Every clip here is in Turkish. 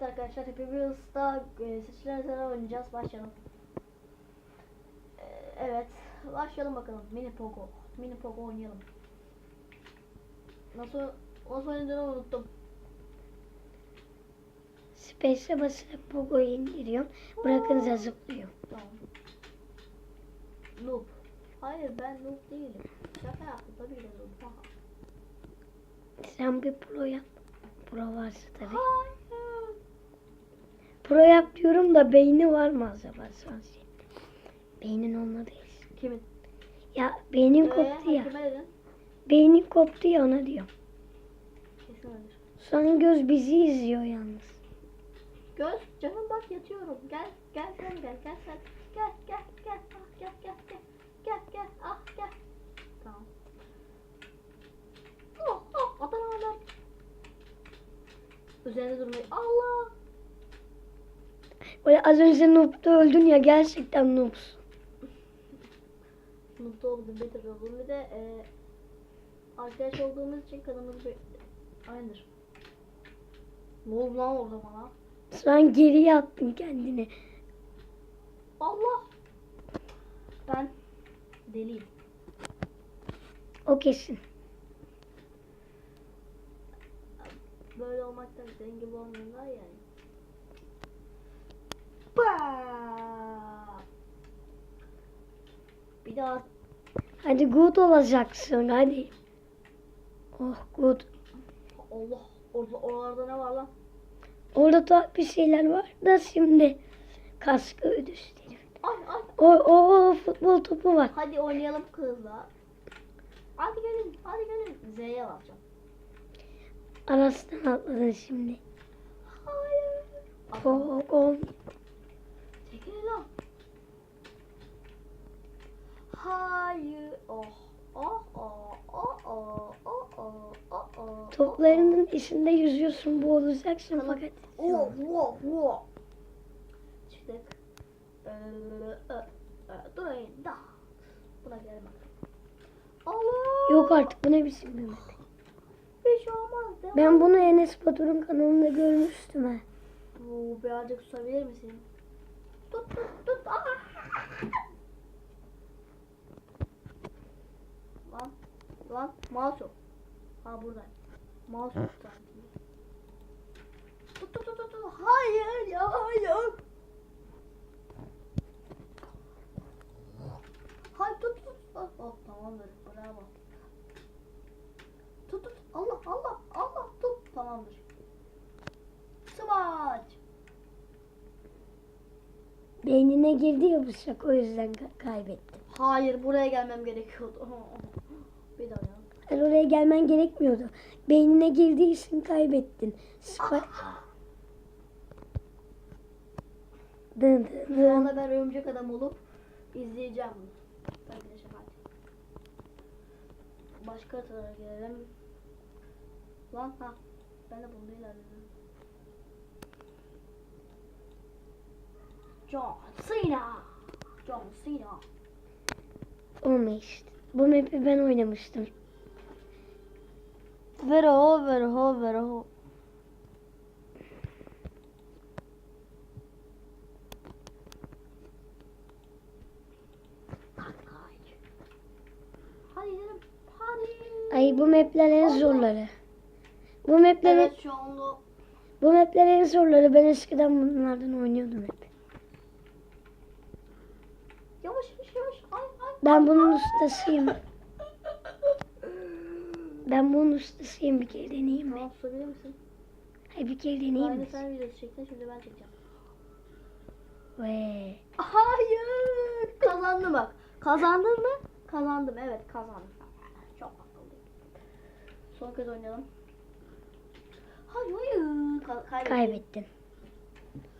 Evet arkadaşlar hepimiz da e, seçilen üzere oynayacağız. Başlayalım. E, Evet. Başlayalım bakalım. Mini Pogo. Mini Pogo oynayalım. Nasıl nasıl oynadığını unuttum. Space'e basıp Pogo'yu indiriyorum. Bırakınca zıplıyor. Tamam. Noob. Hayır ben noob değilim. Şaka yaptım tabii de noob. Sen bir pro yap. Pro varsa tabii. Hayır. Pro yap diyorum da beyni var mı acaba sen senin? Beynin olmadı. Kimin? Ya beynin Ee, koptu ya. Beynin koptu ya ona öyledir. Son göz bizi izliyor yalnız. Göz canım bak yatıyorum. Gel gel sen gel gel sen. Gel gel gel ah gel gel gel. Gel gel ah gel. Tamam. Oh oh adam. Üzerinde durmayı. Allah. Böyle az önce noob'da öldün ya gerçekten noobsun. Mutlu oldum, beter oldum. Bir de e, arkadaş olduğumuz için kanımız bir aynıdır. Ne oldu lan orada bana? Sen geriye attın kendini. Allah. Ben deliyim. O kesin. Böyle olmaktan gibi olmuyorlar yani. Bah! Bir daha Hadi good olacaksın hadi. Oh good. Allah orada oralarda ne var lan? Orada da bir şeyler var da şimdi kaskı ödüsleri. Ay ay O, o, o futbol topu var. hadi oynayalım kızlar. Hadi gelin hadi gelin. Z'ye basacağım. Arasından atladın şimdi. Hayır. Oh, oh. Çekil lan. Hayır. Oh. Oh oh oh oh oh oh oh oh. Toplarının içinde yüzüyorsun boğulacaksın Tamam. fakat. Oh oh oh. Çıktık. Durayın da. Buna gel bak. Allah. Yok artık bu ne biçim bir map. Bir şey olmaz. Devam. Ben bunu Enes Batur'un kanalında görmüştüm ha. Oo, birazcık tutabilir misin? Tut tut tut. Aa! Lan lan mouse yok. Ha burada. Mouse yok sanki. Tut tut tut tut. tut. Hayır ya hayır. Hayır tut tut. Oh, oh tamamdır. Bravo. Tut tut. Allah Allah Allah tut. Tamamdır. Smaç. Beynine girdi ya bıçak o yüzden ka- kaybettim. Hayır buraya gelmem gerekiyordu. Yani oraya gelmen gerekmiyordu. Beynine girdiği için kaybettin. Spa- Dın dın Şu dın. anda ben örümcek adam olup izleyeceğim. Arkadaşlar hadi. Başka haritalara gelelim. Lan ha. Ben de bunu ilerledim. John Cena. John Cena. Olma işte. Bu map'i ben oynamıştım. Ver o ver o ver o. Hadi gidelim. Hadi. Ay bu map'ler en zorları. Bu map'ler Evet şu anda bu map'ler en zorları. Ben eskiden bunlardan oynuyordum hep. yavaş yavaş yavaş. Ay ay. Ben bunun ustasıyım. Ben bunun ustasıyım. Bir kere deneyeyim mi? Tamam susabilir misin? Hay bir kere deneyeyim mi? sen videosu çektin şimdi ben çekeceğim. Ve Hayır. Kazandım bak. Kazandın mı? Kazandım evet kazandım. Çok akıllıyım. Son kez oynayalım. Hayır hayır. Ka- kaybettim. kaybettin.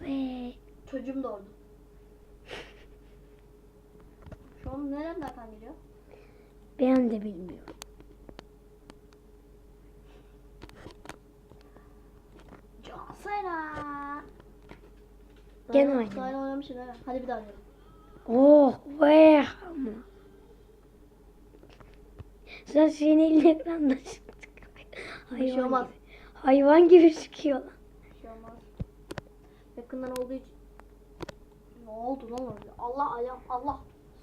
Ve Çocuğum doğdu. Şu an nereden geliyor? ben de bilmiyorum. John Cena. Gene oynadım. Daha oynamışsın ha. Hadi bir daha oynayalım. Oh ve ama. Sen senin ekranda çıktık. Bir şey Hayvan olmaz. gibi. Hayvan gibi çıkıyor. Bir şey olmaz. Yakından olduğu için. Ne oldu lan orada? Allah ayağım Allah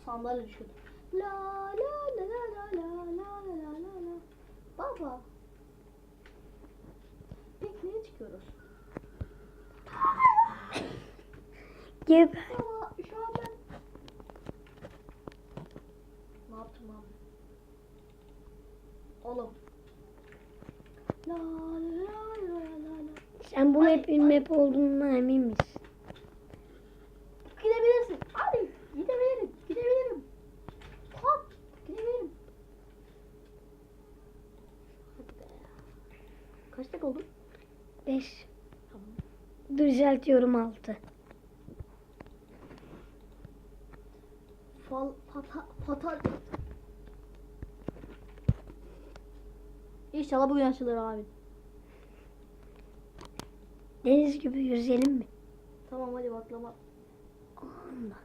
sandalye düşürdü. La la la la la la la la la la. Baba. Şu an ben... Ne yaptım abi? Oğlum. La la la la la la. Sen bu map'in map olduğundan emin misin? Gidebilirsin. Hadi gidebilirim. Gidebilirim. Hop gidebilirim. Hadi be. Kaç dakika oldu? 5. Tamam. Düzeltiyorum 6. Fal pata pata. İnşallah bugün açılır abi. Deniz gibi yüzelim mi? Tamam hadi baklama. Allah.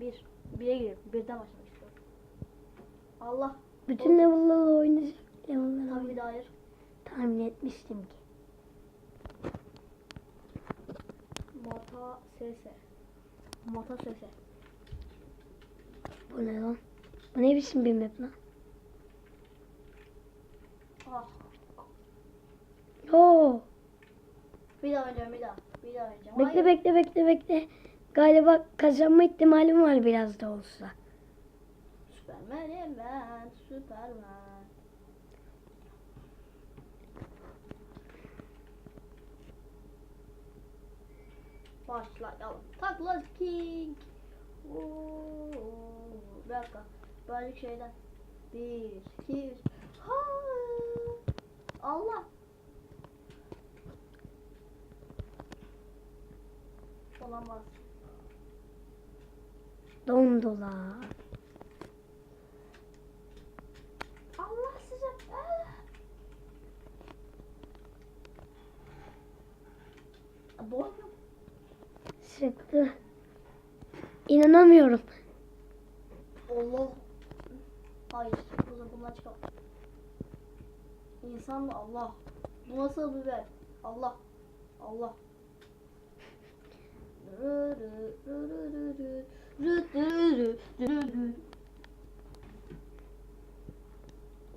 Bir. Bire girelim. Birden başlamak istiyorum. Allah. Bütün level'larla oynayacak. Level'larla Tabii hayır. Tahmin etmiştim ki. Mata sese. Mata sese. Bu ne lan? Bu ne biçim bir map lan? Ah. Oo. Bir daha oynayacağım bir daha. Bir daha oynayacağım. Bekle Hayır. bekle bekle bekle. Galiba kazanma ihtimalim var biraz da olsa. Süpermen'im ben. Süpermen. Başlayalım. Takla King. Oo, bir dakika. Birazcık şeyden. Bir, iki, üç. Ha! Allah. Olamaz. Dondular. Allah size. Ah! Boynum. Sıktı. İnanamıyorum. Allah. Hayır. Bu da bundan çıkalım. İnsan mı? Allah. Bu nasıl biber? Allah. Allah.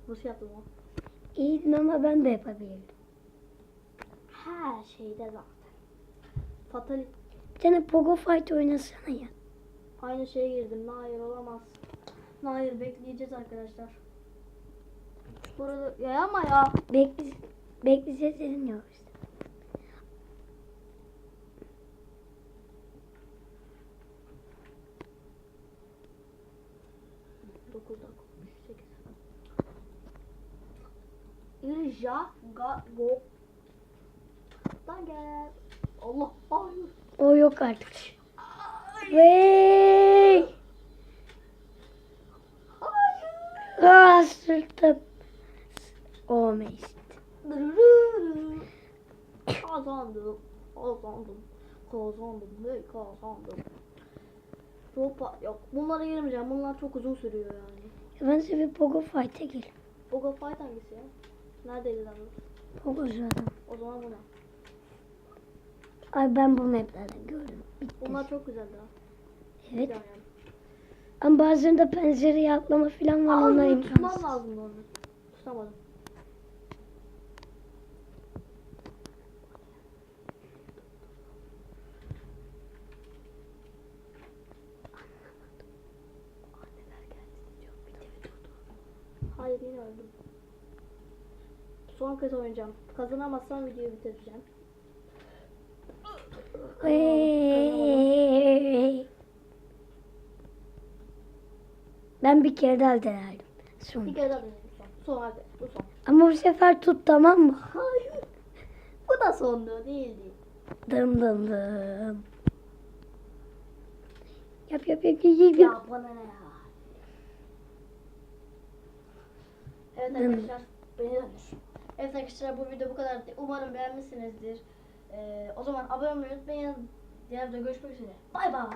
Nasıl yaptım o? İyiydin ama ben de yapabilirdim. Her şeyde zaten. Fatal Bir tane Pogo Fight oynasana ya. Aynı şeye girdim. Hayır olamaz. Hayır bekleyeceğiz arkadaşlar. Bu arada ya ama ya. Bekle, bekleyeceğiz dedin ya işte. İrja ga go. Lan gel. Allah hayır. O yok artık. Hayır. Aa sırtım. O meclis. Dırırırı. Kazandım. Kazandım. Kazandım. Ve kazandım. Ropa yok. Bunlara girmeyeceğim. Bunlar çok uzun sürüyor yani. Ben size bir Pogo Fight'e gel. Boga Fight hangisi ya? Neredeydi lan? Pogo zaten. O zaman bu ne? Ay ben bu maplerden gördüm. Bitti. Bunlar çok güzeldi. Evet. Güzel yani. Ama bazen de pencereye atlama falan var. Aa, Onlar bunu tutmam imkansız. lazımdı onu. Tutamadım. Hayır yine öldüm. Son kez oynayacağım. Kazanamazsam videoyu bitireceğim. Vey! Ben bir kere daha denerdim. Son. Bir kere daha deneyelim son. Son hadi. Bu son. Ama bu sefer tut tamam mı? Hayır. Bu da sondu değildi. Dım dım dım. Yap yap yap yap yap. Ya bana ne ya? Evet arkadaşlar beni. Evet arkadaşlar bu video bu kadar. Umarım beğenmişsinizdir. Ee, o zaman abone olmayı unutmayın. Diğer videoda görüşmek üzere. Bay bay.